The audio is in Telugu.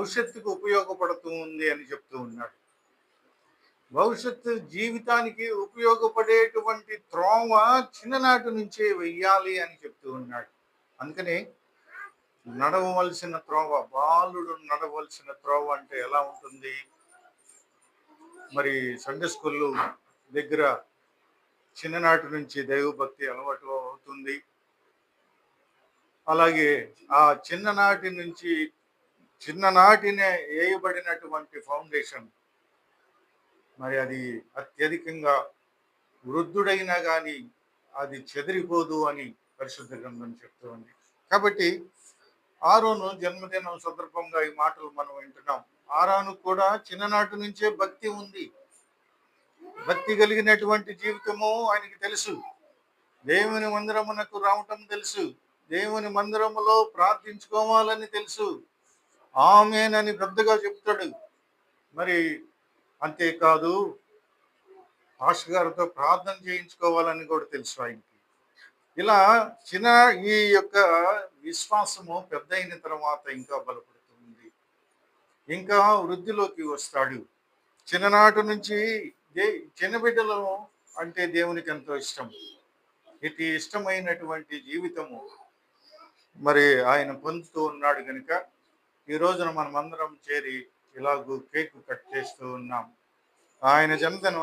భవిష్యత్తుకు ఉపయోగపడుతూ ఉంది అని చెప్తూ ఉన్నాడు. భవిష్యత్తు జీవితానికి ఉపయోగపడేటువంటి త్రోమ చిన్ననాటి నుంచే వెయ్యాలి అని చెప్తూ ఉన్నాడు. అందుకని నడవవలసిన త్రోవ బాలుడు నడవలసిన త్రోవ అంటే ఎలా ఉంటుంది? మరి సండే స్కూళ్ళు దగ్గర చిన్ననాటి నుంచి దైవభక్తి అలవాటు అవుతుంది. అలాగే ఆ చిన్ననాటి నుంచి చిన్ననాటినే వేయబడినటువంటి ఫౌండేషన్. మరి అది అత్యధికంగా వృద్ధుడైనా కానీ అది చెదిరిపోదు అని పరిశుద్ధ గ్రంథం చెప్తూ ఉంది. కాబట్టి ఆరోను జన్మదినం సందర్భంగా ఈ మాటలు మనం వింటున్నాం. ఆరాను కూడా చిన్ననాటి నుంచే భక్తి ఉంది. భక్తి కలిగినటువంటి జీవితము ఆయనకి తెలుసు. దేవుని మందిరమునకు రావటం తెలుసు. దేవుని మందిరములో ప్రార్థించుకోవాలని తెలుసు. ఆమెనని పెద్దగా చెప్తాడు. మరి అంతేకాదు ఆశ గారితో ప్రార్థన చేయించుకోవాలని కూడా తెలుసు ఆయనకి. ఇలా చిన్న ఈ యొక్క విశ్వాసము పెద్ద అయిన తర్వాత ఇంకా బలపడుతుంది. ఇంకా వృద్ధిలోకి వస్తాడు. చిన్ననాటి నుంచి దే చిన్న బిడ్డలను అంటే దేవునికి ఎంతో ఇష్టం. ఇటు ఇష్టమైనటువంటి జీవితము మరి ఆయన పొందుతూ ఉన్నాడు కనుక ఈ రోజున మనం అందరం చేరి ఇలాగూ కేక్ కట్ చేస్తూ ఉన్నాం. ఆయన జన్మదిన